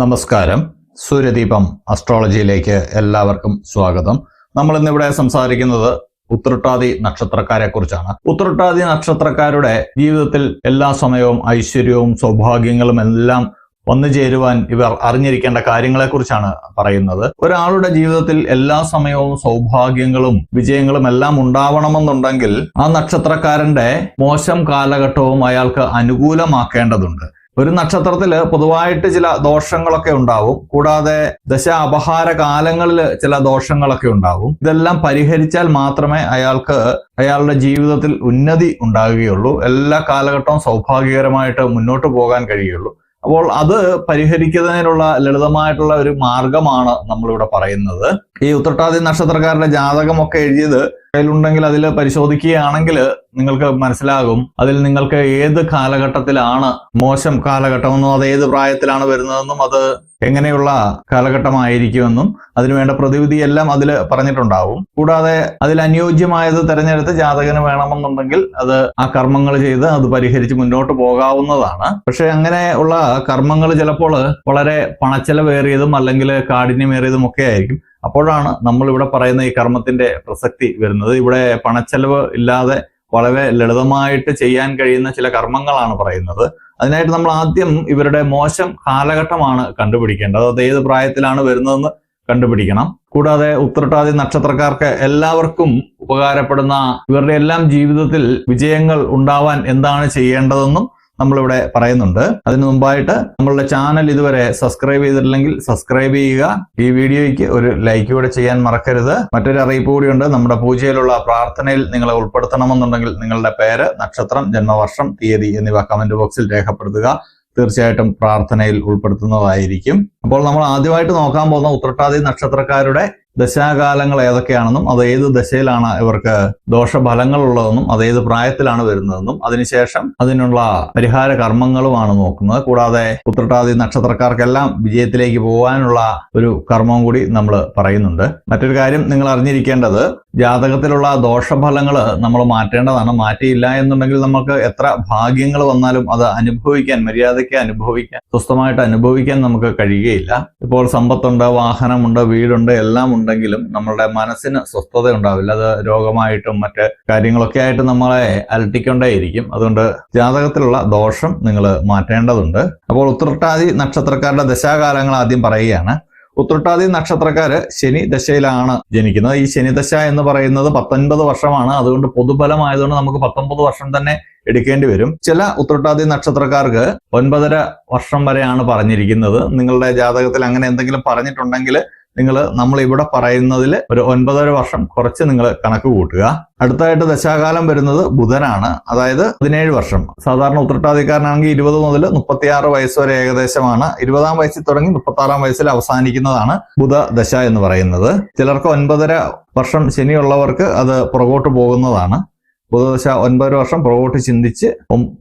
നമസ്കാരം. സൂര്യദീപം അസ്ട്രോളജിയിലേക്ക് എല്ലാവർക്കും സ്വാഗതം. നമ്മൾ ഇന്നിവിടെ സംസാരിക്കുന്നത് ഉത്രട്ടാതി നക്ഷത്രക്കാരെ കുറിച്ചാണ് ഉത്രട്ടാതി നക്ഷത്രക്കാരുടെ ജീവിതത്തിൽ എല്ലാ സമയവും ഐശ്വര്യവും സൗഭാഗ്യങ്ങളും എല്ലാം വന്നു ചേരുവാൻ ഇവർ അറിഞ്ഞിരിക്കേണ്ട കാര്യങ്ങളെക്കുറിച്ചാണ് പറയുന്നത്. ഒരാളുടെ ജീവിതത്തിൽ എല്ലാ സമയവും സൗഭാഗ്യങ്ങളും വിജയങ്ങളും എല്ലാം ഉണ്ടാവണമെന്നുണ്ടെങ്കിൽ ആ നക്ഷത്രക്കാരന്റെ മോശം കാലഘട്ടവും അയാൾക്ക് അനുകൂലമാക്കേണ്ടതുണ്ട്. ഒരു നക്ഷത്രത്തിൽ പൊതുവായിട്ട് ചില ദോഷങ്ങളൊക്കെ ഉണ്ടാവും. കൂടാതെ ദശ അപഹാര കാലങ്ങളിൽ ചില ദോഷങ്ങളൊക്കെ ഉണ്ടാവും. ഇതെല്ലാം പരിഹരിച്ചാൽ മാത്രമേ അയാൾക്ക് അയാളുടെ ജീവിതത്തിൽ ഉന്നതി ഉണ്ടാകുകയുള്ളൂ. എല്ലാ കാലഘട്ടവും സൗഭാഗ്യകരമായിട്ട് മുന്നോട്ട് പോകാൻ കഴിയുള്ളൂ അപ്പോൾ അത് പരിഹരിക്കുന്നതിനുള്ള ലളിതമായിട്ടുള്ള ഒരു മാർഗമാണ് നമ്മളിവിടെ പറയുന്നത്. ഈ ഉത്രട്ടാതി നക്ഷത്രക്കാരുടെ ജാതകമൊക്കെ എഴുതിയത് കയ്യിലുണ്ടെങ്കിൽ അതിൽ പരിശോധിക്കുകയാണെങ്കിൽ നിങ്ങൾക്ക് മനസ്സിലാകും. അതിൽ നിങ്ങൾക്ക് ഏത് കാലഘട്ടത്തിലാണ് മോശം കാലഘട്ടമെന്നും അത് ഏത് പ്രായത്തിലാണ് വരുന്നതെന്നും അത് എങ്ങനെയുള്ള കാലഘട്ടമായിരിക്കുമെന്നും അതിനുവേണ്ട പ്രതിവിധി എല്ലാം അതിൽ പറഞ്ഞിട്ടുണ്ടാവും. കൂടാതെ അതിൽ അനുയോജ്യമായത് തെരഞ്ഞെടുത്ത് ജാതകന് വേണമെന്നുണ്ടെങ്കിൽ അത് ആ കർമ്മങ്ങൾ ചെയ്ത് അത് പരിഹരിച്ച് മുന്നോട്ട് പോകാവുന്നതാണ്. പക്ഷെ അങ്ങനെയുള്ള കർമ്മങ്ങൾ ചിലപ്പോൾ വളരെ പണച്ചെലവേറിയതും അല്ലെങ്കിൽ കാഠിന്യമേറിയതും ഒക്കെ ആയിരിക്കും. അപ്പോഴാണ് നമ്മൾ ഇവിടെ പറയുന്ന ഈ കർമ്മത്തിന്റെ പ്രസക്തി വരുന്നത്. ഇവിടെ പണച്ചെലവ് ഇല്ലാതെ വളരെ ലളിതമായിട്ട് ചെയ്യാൻ കഴിയുന്ന ചില കർമ്മങ്ങളാണ് പറയുന്നത്. അതിനായിട്ട് നമ്മൾ ആദ്യം ഇവരുടെ മോശം കാലഘട്ടമാണ് കണ്ടുപിടിക്കേണ്ടത്. അത് ഏത് പ്രായത്തിലാണ് വരുന്നതെന്ന് കണ്ടുപിടിക്കണം. കൂടാതെ ഉത്രട്ടാതി നക്ഷത്രക്കാർക്ക് എല്ലാവർക്കും ഉപകാരപ്പെടുന്ന ഇവരുടെ എല്ലാം ജീവിതത്തിൽ വിജയങ്ങൾ ഉണ്ടാവാൻ എന്താണ് ചെയ്യേണ്ടതെന്നും നമ്മളിവിടെ പറയുന്നുണ്ട്. അതിനു മുമ്പായിട്ട് നമ്മളുടെ ചാനൽ ഇതുവരെ സബ്സ്ക്രൈബ് ചെയ്തിട്ടില്ലെങ്കിൽ സബ്സ്ക്രൈബ് ചെയ്യുക. ഈ വീഡിയോയ്ക്ക് ഒരു ലൈക്ക് കൂടെ ചെയ്യാൻ മറക്കരുത്. മറ്റൊരു അറിയിപ്പ് കൂടിയുണ്ട്. നമ്മുടെ പൂജയിലുള്ള പ്രാർത്ഥനയിൽ നിങ്ങളെ ഉൾപ്പെടുത്തണമെന്നുണ്ടെങ്കിൽ നിങ്ങളുടെ പേര് നക്ഷത്രം ജന്മവർഷം തീയതി എന്നിവ കമന്റ് ബോക്സിൽ രേഖപ്പെടുത്തുക. തീർച്ചയായിട്ടും പ്രാർത്ഥനയിൽ ഉൾപ്പെടുത്തുന്നതായിരിക്കും. അപ്പോൾ നമ്മൾ ആദ്യമായിട്ട് നോക്കാൻ പോകുന്ന ഉത്രട്ടാതി നക്ഷത്രക്കാരുടെ ദശാകാലങ്ങൾ ഏതൊക്കെയാണെന്നും അത് ഏത് ദശയിലാണ് ഇവർക്ക് ദോഷഫലങ്ങൾ ഉള്ളതെന്നും അത് ഏത് പ്രായത്തിലാണ് വരുന്നതെന്നും അതിനുശേഷം അതിനുള്ള പരിഹാര കർമ്മങ്ങളുമാണ് നോക്കുന്നത്. കൂടാതെ ഉത്രട്ടാതി നക്ഷത്രക്കാർക്കെല്ലാം വിജയത്തിലേക്ക് പോകാനുള്ള ഒരു കർമ്മവും കൂടി നമ്മൾ പറയുന്നുണ്ട്. മറ്റൊരു കാര്യം നിങ്ങൾ അറിഞ്ഞിരിക്കേണ്ടത് ജാതകത്തിലുള്ള ദോഷഫലങ്ങൾ നമ്മൾ മാറ്റേണ്ടതാണ്. മാറ്റിയില്ല എന്നുണ്ടെങ്കിൽ നമുക്ക് എത്ര ഭാഗ്യങ്ങൾ വന്നാലും അത് അനുഭവിക്കാൻ മര്യാദയ്ക്ക് അനുഭവിക്കാൻ സ്വസ്ഥമായിട്ട് അനുഭവിക്കാൻ നമുക്ക് കഴിയുകയില്ല. ഇപ്പോൾ സമ്പത്തുണ്ട് വാഹനമുണ്ട് വീടുണ്ട് എല്ലാം ഉണ്ടെങ്കിലും നമ്മളുടെ മനസ്സിന് സ്വസ്ഥത ഉണ്ടാവില്ല. അത് രോഗമായിട്ടും മറ്റ് കാര്യങ്ങളൊക്കെ ആയിട്ട് നമ്മളെ അലട്ടിക്കൊണ്ടേയിരിക്കും. അതുകൊണ്ട് ജാതകത്തിലുള്ള ദോഷം നിങ്ങൾ മാറ്റേണ്ടതുണ്ട്. അപ്പോൾ ഉത്രട്ടാതി നക്ഷത്രക്കാരുടെ ദശാകാലങ്ങൾ ആദ്യം പറയുകയാണ്. ഉത്രട്ടാതി നക്ഷത്രക്കാര് ശനി ദശയിലാണ് ജനിക്കുന്നത്. ഈ ശനി ദശ എന്ന് പറയുന്നത് പത്തൊൻപത് വർഷമാണ്. അതുകൊണ്ട് പൊതുഫലമായതുകൊണ്ട് നമുക്ക് പത്തൊമ്പത് വർഷം തന്നെ എടുക്കേണ്ടി വരും. ചില ഉത്രട്ടാതി നക്ഷത്രക്കാർക്ക് ഒൻപതര വർഷം വരെയാണ് പറഞ്ഞിരിക്കുന്നത്. നിങ്ങളുടെ ജാതകത്തിൽ അങ്ങനെ എന്തെങ്കിലും പറഞ്ഞിട്ടുണ്ടെങ്കിൽ നിങ്ങൾ നമ്മൾ ഇവിടെ പറയുന്നതിൽ ഒരു ഒൻപതര വർഷം കുറച്ച് നിങ്ങൾ കണക്ക് കൂട്ടുക. അടുത്തായിട്ട് ദശാകാലം വരുന്നത് ബുധനാണ്. അതായത് പതിനേഴ് വർഷം. സാധാരണ ഉത്രട്ടാതിക്കാരനാണെങ്കിൽ ഇരുപത് മുതൽ മുപ്പത്തിയാറ് വയസ്സ് വരെ ഏകദേശമാണ്. ഇരുപതാം വയസ്സിൽ തുടങ്ങി മുപ്പത്തി ആറാം വയസ്സിൽ അവസാനിക്കുന്നതാണ് ബുധ ദശ എന്ന് പറയുന്നത്. ചിലർക്ക് ഒൻപതര വർഷം ശനിയുള്ളവർക്ക് അത് പുറകോട്ട് പോകുന്നതാണ്. ബുധദശ ഒൻപത് വർഷം പുറകോട്ട് ചിന്തിച്ച്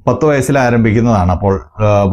പത്ത് വയസ്സിൽ ആരംഭിക്കുന്നതാണ് അപ്പോൾ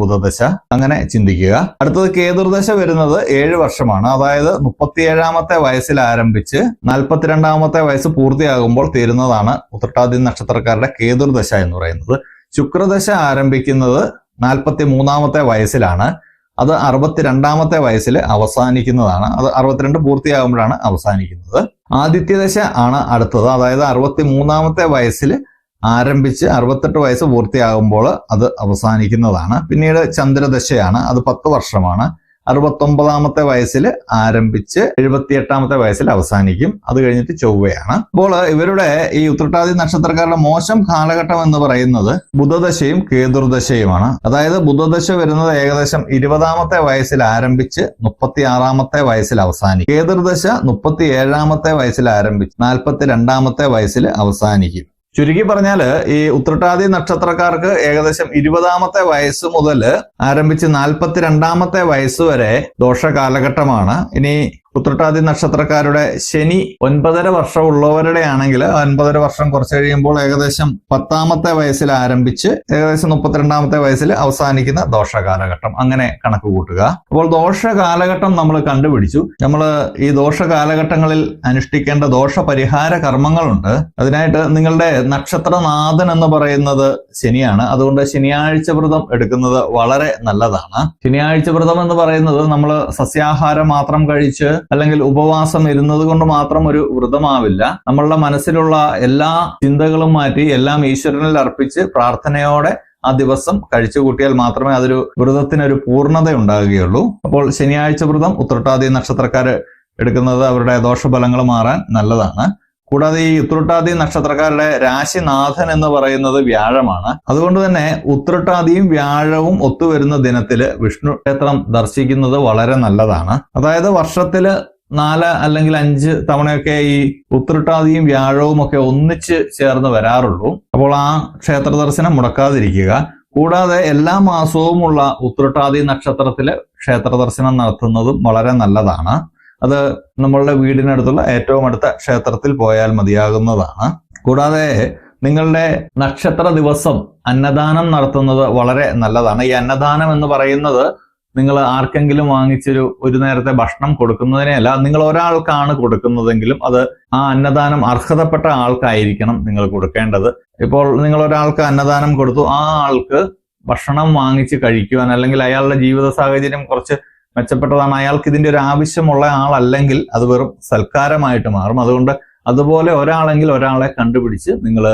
ബുധദശ. അങ്ങനെ ചിന്തിക്കുക. അടുത്തത് കേതുർദശ വരുന്നത് ഏഴ് വർഷമാണ്. അതായത് മുപ്പത്തിയേഴാമത്തെ വയസ്സിൽ ആരംഭിച്ച് നാൽപ്പത്തിരണ്ടാമത്തെ വയസ്സ് പൂർത്തിയാകുമ്പോൾ തീരുന്നതാണ് ഉത്രട്ടാതി നക്ഷത്രക്കാരുടെ കേതുർദശ എന്ന് പറയുന്നത്. ശുക്രദശ ആരംഭിക്കുന്നത് നാൽപ്പത്തി മൂന്നാമത്തെ വയസ്സിലാണ്. അത് അറുപത്തിരണ്ടാമത്തെ വയസ്സിൽ അവസാനിക്കുന്നതാണ്. അത് അറുപത്തിരണ്ട് പൂർത്തിയാകുമ്പോഴാണ് അവസാനിക്കുന്നത്. ആദിത്യദശ ആണ് അടുത്തത്. അതായത് അറുപത്തി മൂന്നാമത്തെ വയസ്സിൽ ആരംഭിച്ച് അറുപത്തെട്ട് വയസ്സ് പൂർത്തിയാകുമ്പോൾ അത് അവസാനിക്കുന്നതാണ്. പിന്നീട് ചന്ദ്രദശയാണ്. അത് പത്ത് വർഷമാണ്. അറുപത്തൊമ്പതാമത്തെ വയസ്സിൽ ആരംഭിച്ച് എഴുപത്തിയെട്ടാമത്തെ വയസ്സിൽ അവസാനിക്കും. അത് കഴിഞ്ഞിട്ട് ചൊവ്വയാണ്. അപ്പോൾ ഇവരുടെ ഈ ഉത്രട്ടാതി നക്ഷത്രക്കാരുടെ മോശം കാലഘട്ടം എന്ന് പറയുന്നത് ബുധദശയും കേതുർദശയുമാണ്. അതായത് ബുധദശ വരുന്നത് ഏകദേശം ഇരുപതാമത്തെ വയസ്സിൽ ആരംഭിച്ച് മുപ്പത്തി ആറാമത്തെ വയസ്സിൽ അവസാനിക്കും. കേതുർദശ മുപ്പത്തി ഏഴാമത്തെ വയസ്സിൽ ആരംഭിച്ച് നാൽപ്പത്തി രണ്ടാമത്തെ വയസ്സിൽ അവസാനിക്കും. ചുരുക്കി പറഞ്ഞാൽ ഈ ഉത്രട്ടാതി നക്ഷത്രക്കാർക്ക് ഏകദേശം ഇരുപതാമത്തെ വയസ്സ് മുതൽ ആരംഭിച്ച് നാൽപ്പത്തിരണ്ടാമത്തെ വയസ്സ് വരെ ദോഷ കാലഘട്ടമാണ് ഇനി ഉത്രട്ടാതി നക്ഷത്രക്കാരുടെ ശനി ഒൻപതര വർഷം ഉള്ളവരുടെ ആണെങ്കിൽ ഒൻപതര വർഷം കുറച്ച് കഴിയുമ്പോൾ ഏകദേശം പത്താമത്തെ വയസ്സിൽ ആരംഭിച്ച് ഏകദേശം മുപ്പത്തിരണ്ടാമത്തെ വയസ്സിൽ അവസാനിക്കുന്ന ദോഷ കാലഘട്ടം അങ്ങനെ കണക്ക് കൂട്ടുക. അപ്പോൾ ദോഷ കാലഘട്ടം നമ്മൾ കണ്ടുപിടിച്ചു. നമ്മൾ ഈ ദോഷ കാലഘട്ടങ്ങളിൽ അനുഷ്ഠിക്കേണ്ട ദോഷ പരിഹാര കർമ്മങ്ങളുണ്ട്. അതിനായിട്ട് നിങ്ങളുടെ നക്ഷത്രനാഥൻ എന്ന് പറയുന്നത് ശനിയാണ്. അതുകൊണ്ട് ശനിയാഴ്ച വ്രതം എടുക്കുന്നത് വളരെ നല്ലതാണ്. ശനിയാഴ്ച വ്രതം എന്ന് പറയുന്നത് നമ്മൾ സസ്യാഹാരം മാത്രം കഴിച്ച് അല്ലെങ്കിൽ ഉപവാസം ഇരുന്നത് കൊണ്ട് മാത്രം ഒരു വ്രതമാവില്ല. നമ്മളുടെ മനസ്സിലുള്ള എല്ലാ ചിന്തകളും മാറ്റി എല്ലാം ഈശ്വരനിൽ അർപ്പിച്ച് പ്രാർത്ഥനയോടെ ആ ദിവസം കഴിച്ചു കൂട്ടിയാൽ മാത്രമേ അതൊരു വ്രതത്തിനൊരു പൂർണത ഉണ്ടാകുകയുള്ളൂ. അപ്പോൾ ശനിയാഴ്ച വ്രതം ഉത്രട്ടാദി നക്ഷത്രക്കാര് എടുക്കുന്നത് അവരുടെ ദോഷഫലങ്ങൾ മാറാൻ നല്ലതാണ്. കൂടാതെ ഈ ഉത്രട്ടാതി നക്ഷത്രക്കാരുടെ രാശിനാഥൻ എന്ന് പറയുന്നത് വ്യാഴമാണ്. അതുകൊണ്ട് തന്നെ ഉത്രട്ടാതിയും വ്യാഴവും ഒത്തുവരുന്ന ദിനത്തിൽ വിഷ്ണു ക്ഷേത്രം ദർശിക്കുന്നത് വളരെ നല്ലതാണ്. അതായത് വർഷത്തിൽ നാല് അല്ലെങ്കിൽ അഞ്ച് തവണയൊക്കെ ഈ ഉത്രട്ടാതിയും വ്യാഴവും ഒക്കെ ഒന്നിച്ച് ചേർന്ന് വരാറുള്ളൂ. അപ്പോൾ ആ ക്ഷേത്ര ദർശനം മുടക്കാതിരിക്കുക. കൂടാതെ എല്ലാ മാസവുമുള്ള ഉത്രട്ടാതി നക്ഷത്രത്തിൽ ക്ഷേത്ര ദർശനം നടത്തുന്നതും വളരെ നല്ലതാണ്. അത് നമ്മളുടെ വീടിനടുത്തുള്ള ഏറ്റവും അടുത്ത ക്ഷേത്രത്തിൽ പോയാൽ മതിയാകുന്നതാണ്. കൂടാതെ നിങ്ങളുടെ നക്ഷത്ര ദിവസം അന്നദാനം നടത്തുന്നത് വളരെ നല്ലതാണ്. ഈ അന്നദാനം എന്ന് പറയുന്നത് നിങ്ങൾ ആർക്കെങ്കിലും വാങ്ങിച്ചൊരു ഒരു നേരത്തെ ഭക്ഷണം കൊടുക്കുന്നതിനെയല്ല നിങ്ങൾ ഒരാൾക്കാണ് കൊടുക്കുന്നതെങ്കിലും അത് ആ അന്നദാനം അർഹതപ്പെട്ട ആൾക്കായിരിക്കണം നിങ്ങൾ കൊടുക്കേണ്ടത്. ഇപ്പോൾ നിങ്ങൾ ഒരാൾക്ക് അന്നദാനം കൊടുത്തു ആ ആൾക്ക് ഭക്ഷണം വാങ്ങിച്ച് കഴിക്കുവാൻ അല്ലെങ്കിൽ അയാളുടെ ജീവിത സാഹചര്യം കുറച്ച് മെച്ചപ്പെട്ടതാണ്. അയാൾക്ക് ഇതിന്റെ ഒരു ആവശ്യമുള്ള ആളല്ലെങ്കിൽ അത് വെറും സൽക്കാരമായിട്ട് മാറും. അതുകൊണ്ട് അതുപോലെ ഒരാളെങ്കിൽ ഒരാളെ കണ്ടുപിടിച്ച് നിങ്ങൾ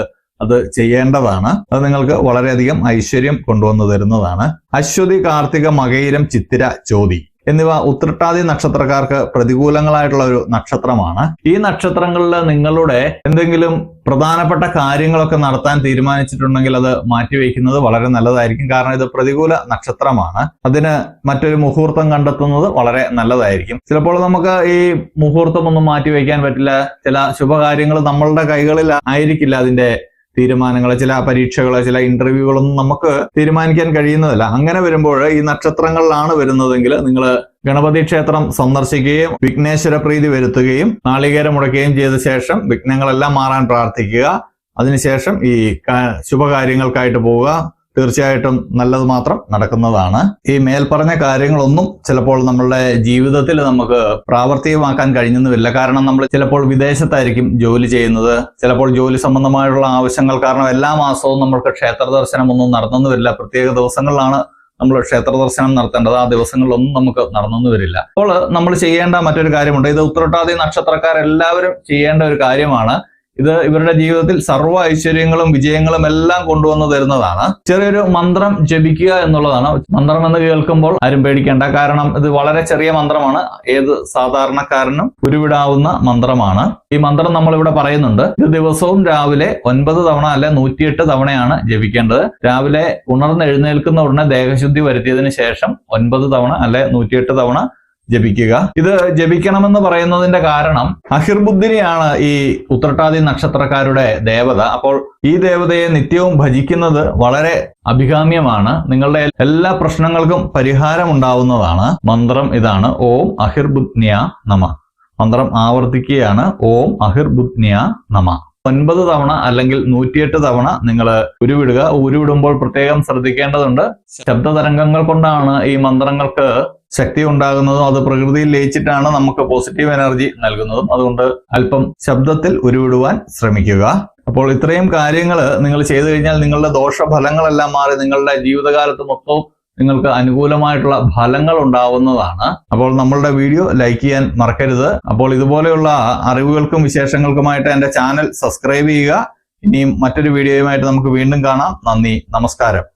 അത് ചെയ്യേണ്ടതാണ്. അത് നിങ്ങൾക്ക് വളരെയധികം ഐശ്വര്യം കൊണ്ടുവന്നു തരുന്നതാണ്. അശ്വതി കാർത്തിക മകയിരം ചിത്തിര ചോതി എന്നിവ ഉത്രട്ടാതി നക്ഷത്രക്കാർക്ക് പ്രതികൂലങ്ങളായിട്ടുള്ള ഒരു നക്ഷത്രമാണ്. ഈ നക്ഷത്രങ്ങളിൽ നിങ്ങളുടെ എന്തെങ്കിലും പ്രധാനപ്പെട്ട കാര്യങ്ങളൊക്കെ നടത്താൻ തീരുമാനിച്ചിട്ടുണ്ടെങ്കിൽ അത് മാറ്റിവെക്കുന്നത് വളരെ നല്ലതായിരിക്കും. കാരണം ഇത് പ്രതികൂല നക്ഷത്രമാണ്. അതിന് മറ്റൊരു മുഹൂർത്തം കണ്ടെത്തുന്നത് വളരെ നല്ലതായിരിക്കും. ചിലപ്പോൾ നമുക്ക് ഈ മുഹൂർത്തം ഒന്നും മാറ്റിവെക്കാൻ പറ്റില്ല. ചില ശുഭകാര്യങ്ങൾ നമ്മളുടെ കൈകളിൽ ആയിരിക്കില്ല അതിന്റെ തീരുമാനങ്ങൾ. ചില പരീക്ഷകൾ ചില ഇന്റർവ്യൂകളൊന്നും നമുക്ക് തീരുമാനിക്കാൻ കഴിയുന്നതല്ല. അങ്ങനെ വരുമ്പോൾ ഈ നക്ഷത്രങ്ങളിലാണ് വരുന്നതെങ്കിൽ നിങ്ങൾ ഗണപതി ക്ഷേത്രം സന്ദർശിക്കുകയും വിഘ്നേശ്വര പ്രീതി വരുത്തുകയും നാളികേരം മുടക്കുകയും ചെയ്ത ശേഷം വിഘ്നങ്ങളെല്ലാം മാറാൻ പ്രാർത്ഥിക്കുക. അതിനുശേഷം ഈ ശുഭകാര്യങ്ങൾക്കായിട്ട് പോവുക. തീർച്ചയായിട്ടും നല്ലത് മാത്രം നടക്കുന്നതാണ്. ഈ മേൽപ്പറഞ്ഞ കാര്യങ്ങളൊന്നും ചിലപ്പോൾ നമ്മളുടെ ജീവിതത്തിൽ നമുക്ക് പ്രാവർത്തികമാക്കാൻ കഴിഞ്ഞെന്നുമില്ല കാരണം നമ്മൾ ചിലപ്പോൾ വിദേശത്തായിരിക്കും ജോലി ചെയ്യുന്നത്. ചിലപ്പോൾ ജോലി സംബന്ധമായുള്ള ആവശ്യങ്ങൾ കാരണം എല്ലാ മാസവും നമ്മൾക്ക് ക്ഷേത്ര ദർശനം ഒന്നും വരില്ല പ്രത്യേക ദിവസങ്ങളിലാണ് നമ്മൾ ക്ഷേത്ര ദർശനം നടത്തേണ്ടത് ആ ദിവസങ്ങളിലൊന്നും നമുക്ക് നടന്നു വരില്ല. അപ്പോൾ നമ്മൾ ചെയ്യേണ്ട മറ്റൊരു കാര്യമുണ്ട്. ഇത് ഉത്രട്ടാതി നക്ഷത്രക്കാരെല്ലാവരും ചെയ്യേണ്ട ഒരു കാര്യമാണ്. ഇത് ഇവരുടെ ജീവിതത്തിൽ സർവ ഐശ്വര്യങ്ങളും വിജയങ്ങളും എല്ലാം കൊണ്ടുവന്നു തരുന്നതാണ്. ചെറിയൊരു മന്ത്രം ജപിക്കുക എന്നുള്ളതാണ്. മന്ത്രം എന്ന് കേൾക്കുമ്പോൾ ആരും പേടിക്കേണ്ട. കാരണം ഇത് വളരെ ചെറിയ മന്ത്രമാണ്. ഏത് സാധാരണക്കാരനും ഉരുവിടാവുന്ന മന്ത്രമാണ്. ഈ മന്ത്രം നമ്മൾ ഇവിടെ പറയുന്നുണ്ട്. ഇത് ദിവസവും രാവിലെ ഒൻപത് തവണ അല്ലെ നൂറ്റിയെട്ട് തവണയാണ് ജപിക്കേണ്ടത്. രാവിലെ ഉണർന്ന് എഴുന്നേൽക്കുന്ന ഉടനെ ദേഹശുദ്ധി വരുത്തിയതിനു ശേഷം ഒൻപത് തവണ അല്ലെ നൂറ്റിയെട്ട് തവണ ജപിക്കുക. ഇത് ജപിക്കണമെന്ന് പറയുന്നതിന്റെ കാരണം അഹിർബുദ്ധിനിയാണ് ഈ ഉത്രട്ടാതി നക്ഷത്രക്കാരുടെ ദേവത. അപ്പോൾ ഈ ദേവതയെ നിത്യവും ഭജിക്കുന്നത് വളരെ അഭികാമ്യമാണ്. നിങ്ങളുടെ എല്ലാ പ്രശ്നങ്ങൾക്കും പരിഹാരം ഉണ്ടാവുന്നതാണ് മന്ത്രം ഇതാണ്. ഓം അഹിർബുദ്നിയ നമ. മന്ത്രം ആവർത്തിക്കുകയാണ്. ഓം അഹിർബുദ്നിയ നമ. ഒൻപത് തവണ അല്ലെങ്കിൽ നൂറ്റിയെട്ട് തവണ നിങ്ങൾ ഉരുവിടുക. ഉരുവിടുമ്പോൾ പ്രത്യേകം ശ്രദ്ധിക്കേണ്ടതുണ്ട്. ശബ്ദ തരംഗങ്ങൾ കൊണ്ടാണ് ഈ മന്ത്രങ്ങൾക്ക് ശക്തി ഉണ്ടാകുന്നതും അത് പ്രകൃതിയിൽ ലയിച്ചിട്ടാണ് നമുക്ക് പോസിറ്റീവ് എനർജി നൽകുന്നതും. അതുകൊണ്ട് അല്പം ശബ്ദത്തിൽ ഉരുവിടുവാൻ ശ്രമിക്കുക. അപ്പോൾ ഇത്രയും കാര്യങ്ങൾ നിങ്ങൾ ചെയ്തു കഴിഞ്ഞാൽ നിങ്ങളുടെ ദോഷഫലങ്ങളെല്ലാം മാറി നിങ്ങളുടെ ജീവിതകാലത്ത് മൊത്തവും നിങ്ങൾക്ക് അനുകൂലമായിട്ടുള്ള ഫലങ്ങൾ ഉണ്ടാവുന്നതാണ്. അപ്പോൾ നമ്മളുടെ വീഡിയോ ലൈക്ക് ചെയ്യാൻ മറക്കരുത്. അപ്പോൾ ഇതുപോലെയുള്ള അറിവുകൾക്കും വിശേഷങ്ങൾക്കുമായിട്ട് എന്റെ ചാനൽ സബ്സ്ക്രൈബ് ചെയ്യുക. ഇനിയും മറ്റൊരു വീഡിയോയുമായിട്ട് നമുക്ക് വീണ്ടും കാണാം. നന്ദി. നമസ്കാരം.